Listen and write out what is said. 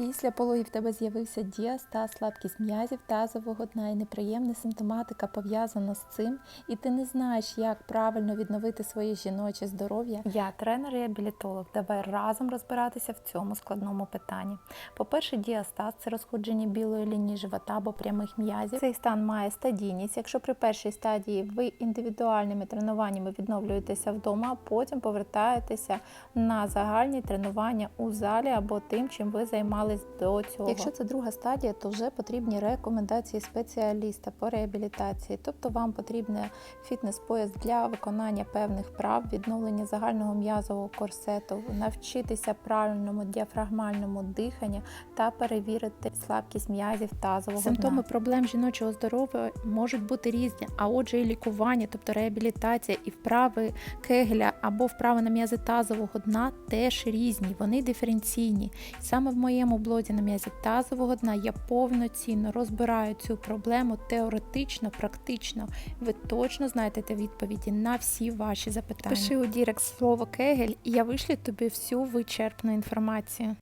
Після пологів в тебе з'явився діастаз, слабкість м'язів тазового дна і неприємна симптоматика пов'язана з цим, і ти не знаєш, як правильно відновити своє жіноче здоров'я. Я тренер-реабілітолог. Давай разом розбиратися в цьому складному питанні. По-перше, діастаз це розходження білої лінії живота або прямих м'язів. Цей стан має стадійність. Якщо при першій стадії ви індивідуальними тренуваннями відновлюєтеся вдома, а потім повертаєтеся на загальні тренування у залі або тим, чим ви займались до цього. Якщо це друга стадія, то вже потрібні рекомендації спеціаліста по реабілітації, тобто вам потрібен фітнес-пояс для виконання певних вправ, відновлення загального м'язового корсету, навчитися правильному діафрагмальному диханню та перевірити слабкість м'язів тазового Симптоми дна. проблем жіночого здоров'я можуть бути різні, а отже, і лікування, тобто реабілітація і вправи кегеля або вправи на м'язи тазового дна теж різні, вони диференційні. Саме в моєму блозі на м'язі тазового дна я повноцінно розбираю цю проблему теоретично, практично. Ви точно знайдете відповіді на всі ваші запитання. Пиши у Дірект слово кегель, і я вишлю тобі всю вичерпну інформацію.